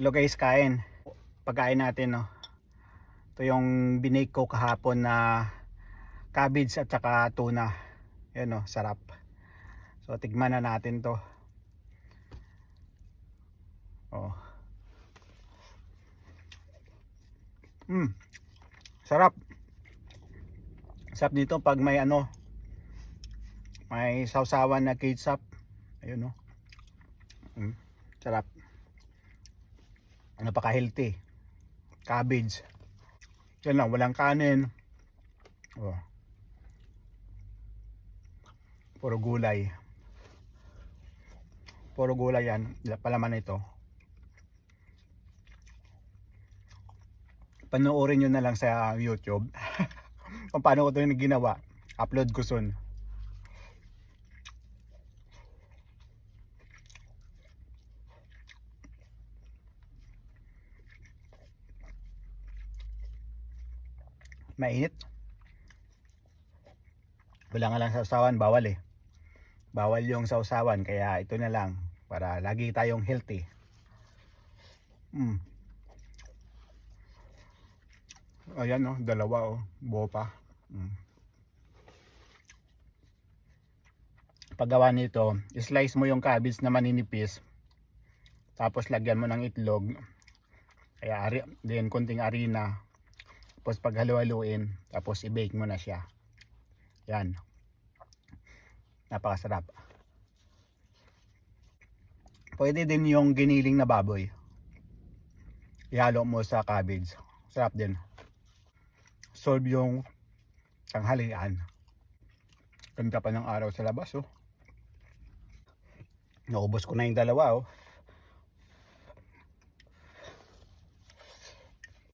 Hello guys, kain. Pagkain natin, no. Ito yung binake ko kahapon na cabbage at saka tuna. Yan, no, sarap. So, tigman na natin to. Oh. Mm. Sarap. Sarap dito pag may ano, may sausawan na ketchup. Ayun, no. Mm. Sarap napaka-healthy. Cabbage. Yan lang, walang kanin. Oh. Puro gulay. Puro gulay yan. Palaman ito. Panoorin nyo na lang sa YouTube. Kung paano ko ito yung ginawa. Upload ko soon. Mainit. Wala nga lang sausawan, bawal eh. Bawal yung sausawan, kaya ito na lang para lagi tayong healthy. Mm. Ayan oh, dalawa oh, buo pa. Mm. Paggawa nito, slice mo yung cabbage na maninipis. Tapos lagyan mo ng itlog. Kaya din konting harina, tapos paghalo-haluin, tapos i-bake mo na siya. Yan. Napakasarap. Pwede din yung giniling na baboy. Ihalo mo sa cabbage. Sarap din. Solve yung tanghalian. Ganda pa ng araw sa labas oh. Naubos ko na yung dalawa oh.